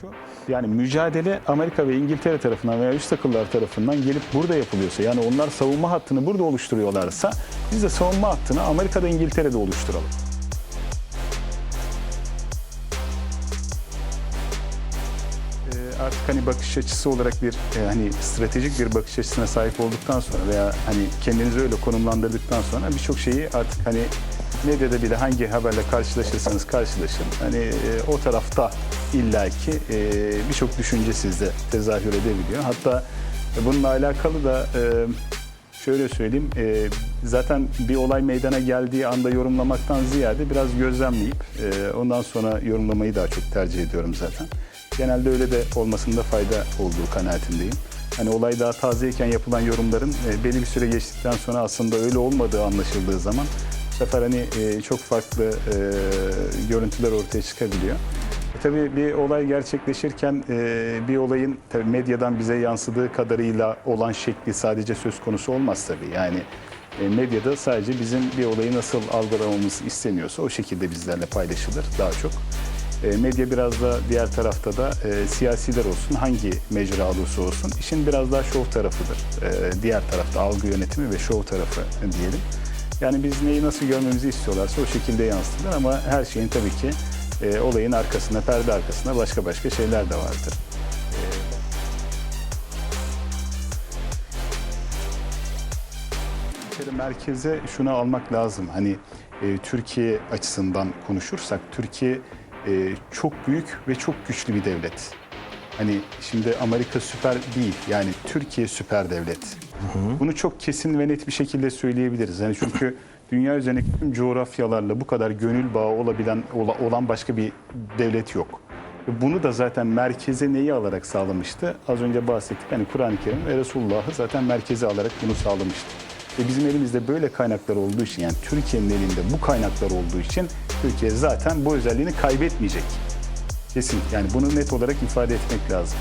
şu. Yani mücadele Amerika ve İngiltere tarafından veya üst akıllar tarafından gelip burada yapılıyorsa yani onlar savunma hattını burada oluşturuyorlarsa biz de savunma hattını Amerika'da İngiltere'de oluşturalım. Ee, artık hani bakış açısı olarak bir e, hani stratejik bir bakış açısına sahip olduktan sonra veya hani kendinizi öyle konumlandırdıktan sonra birçok şeyi artık hani medyada bile hangi haberle karşılaşırsanız karşılaşın hani e, o tarafta illaki e, birçok düşünce sizde tezahür edebiliyor. Hatta bununla alakalı da e, şöyle söyleyeyim e, zaten bir olay meydana geldiği anda yorumlamaktan ziyade biraz gözlemleyip e, ondan sonra yorumlamayı daha çok tercih ediyorum zaten. Genelde öyle de olmasında fayda olduğu kanaatindeyim. Hani olay daha tazeyken yapılan yorumların e, belli bir süre geçtikten sonra aslında öyle olmadığı anlaşıldığı zaman bu sefer hani e, çok farklı e, görüntüler ortaya çıkabiliyor. E, tabii bir olay gerçekleşirken e, bir olayın tabii medyadan bize yansıdığı kadarıyla olan şekli sadece söz konusu olmaz tabii. Yani e, medyada sadece bizim bir olayı nasıl algılamamızı isteniyorsa o şekilde bizlerle paylaşılır daha çok. Medya biraz da diğer tarafta da e, siyasiler olsun, hangi mecra olursa olsun işin biraz daha şov tarafıdır. Diğer tarafta algı yönetimi ve şov tarafı diyelim. Yani biz neyi nasıl görmemizi istiyorlarsa o şekilde yansıtılır ama her şeyin tabii ki e, olayın arkasında, perde arkasında başka başka şeyler de vardır. Bir kere merkeze şunu almak lazım. Hani e, Türkiye açısından konuşursak Türkiye e, çok büyük ve çok güçlü bir devlet. Hani şimdi Amerika süper değil. Yani Türkiye süper devlet. Bunu çok kesin ve net bir şekilde söyleyebiliriz. Yani çünkü dünya üzerindeki tüm coğrafyalarla bu kadar gönül bağı olabilen ola- olan başka bir devlet yok. Bunu da zaten merkeze neyi alarak sağlamıştı? Az önce bahsettik. Hani Kur'an-ı Kerim ve Resulullah'ı zaten merkeze alarak bunu sağlamıştı. Ve bizim elimizde böyle kaynaklar olduğu için yani Türkiye'nin elinde bu kaynaklar olduğu için Türkiye zaten bu özelliğini kaybetmeyecek. Kesin. Yani bunu net olarak ifade etmek lazım.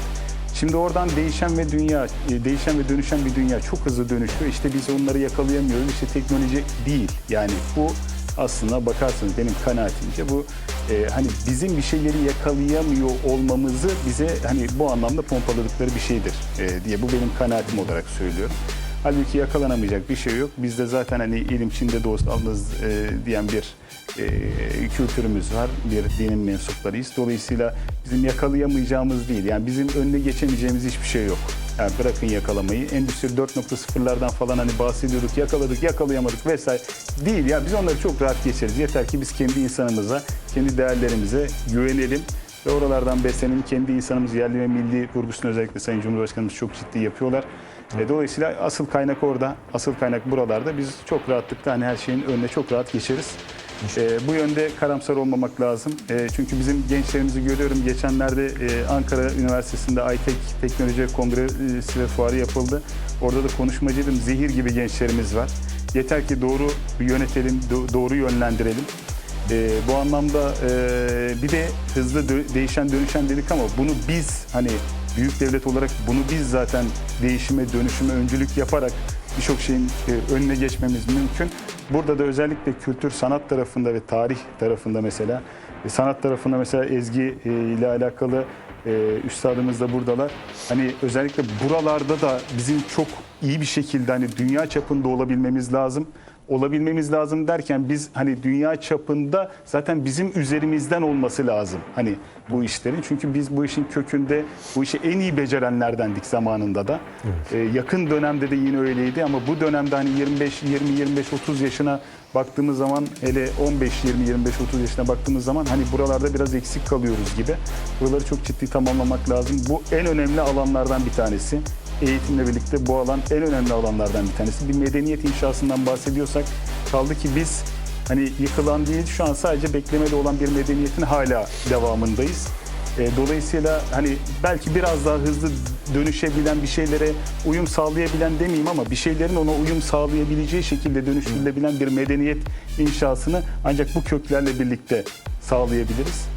Şimdi oradan değişen ve dünya, e, değişen ve dönüşen bir dünya çok hızlı dönüşüyor. İşte biz onları yakalayamıyoruz. İşte teknoloji değil. Yani bu aslında bakarsanız benim kanaatimce bu e, hani bizim bir şeyleri yakalayamıyor olmamızı bize hani bu anlamda pompaladıkları bir şeydir e, diye bu benim kanaatim olarak söylüyorum. Halbuki yakalanamayacak bir şey yok. Bizde zaten hani ilim Çin'de doğsalız e, diyen bir e, kültürümüz var. Bir dinin mensuplarıyız. Dolayısıyla bizim yakalayamayacağımız değil. Yani bizim önüne geçemeyeceğimiz hiçbir şey yok. Yani bırakın yakalamayı. Endüstri 4.0'lardan falan hani bahsediyorduk. Yakaladık, yakalayamadık vesaire. Değil ya biz onları çok rahat geçeriz. Yeter ki biz kendi insanımıza, kendi değerlerimize güvenelim ve oralardan beslenelim. Kendi insanımız yerli ve milli vurgusunu özellikle Sayın Cumhurbaşkanımız çok ciddi yapıyorlar. E, dolayısıyla asıl kaynak orada, asıl kaynak buralarda. Biz çok rahatlıkla hani her şeyin önüne çok rahat geçeriz. E, bu yönde karamsar olmamak lazım. E, çünkü bizim gençlerimizi görüyorum. Geçenlerde e, Ankara Üniversitesi'nde ITEK Teknoloji Kongresi ve Fuarı yapıldı. Orada da konuşmacıydım. Zehir gibi gençlerimiz var. Yeter ki doğru yönetelim, do- doğru yönlendirelim. E, bu anlamda e, bir de hızlı dö- değişen dönüşen dedik ama bunu biz hani büyük devlet olarak bunu biz zaten değişime dönüşüme öncülük yaparak birçok şeyin e, önüne geçmemiz mümkün. Burada da özellikle kültür sanat tarafında ve tarih tarafında mesela e, sanat tarafında mesela Ezgi e, ile alakalı e, üstadımız da buradalar. Hani özellikle buralarda da bizim çok iyi bir şekilde hani dünya çapında olabilmemiz lazım olabilmemiz lazım derken biz hani dünya çapında zaten bizim üzerimizden olması lazım hani bu işlerin. Çünkü biz bu işin kökünde bu işi en iyi becerenlerdendik zamanında da. Ee, yakın dönemde de yine öyleydi ama bu dönemde hani 25 20 25 30 yaşına baktığımız zaman hele 15 20 25 30 yaşına baktığımız zaman hani buralarda biraz eksik kalıyoruz gibi. Buraları çok ciddi tamamlamak lazım. Bu en önemli alanlardan bir tanesi eğitimle birlikte bu alan en önemli alanlardan bir tanesi. Bir medeniyet inşasından bahsediyorsak kaldı ki biz hani yıkılan değil şu an sadece beklemede olan bir medeniyetin hala devamındayız. E, Dolayısıyla hani belki biraz daha hızlı dönüşebilen bir şeylere uyum sağlayabilen demeyeyim ama bir şeylerin ona uyum sağlayabileceği şekilde dönüştürülebilen bir medeniyet inşasını ancak bu köklerle birlikte sağlayabiliriz.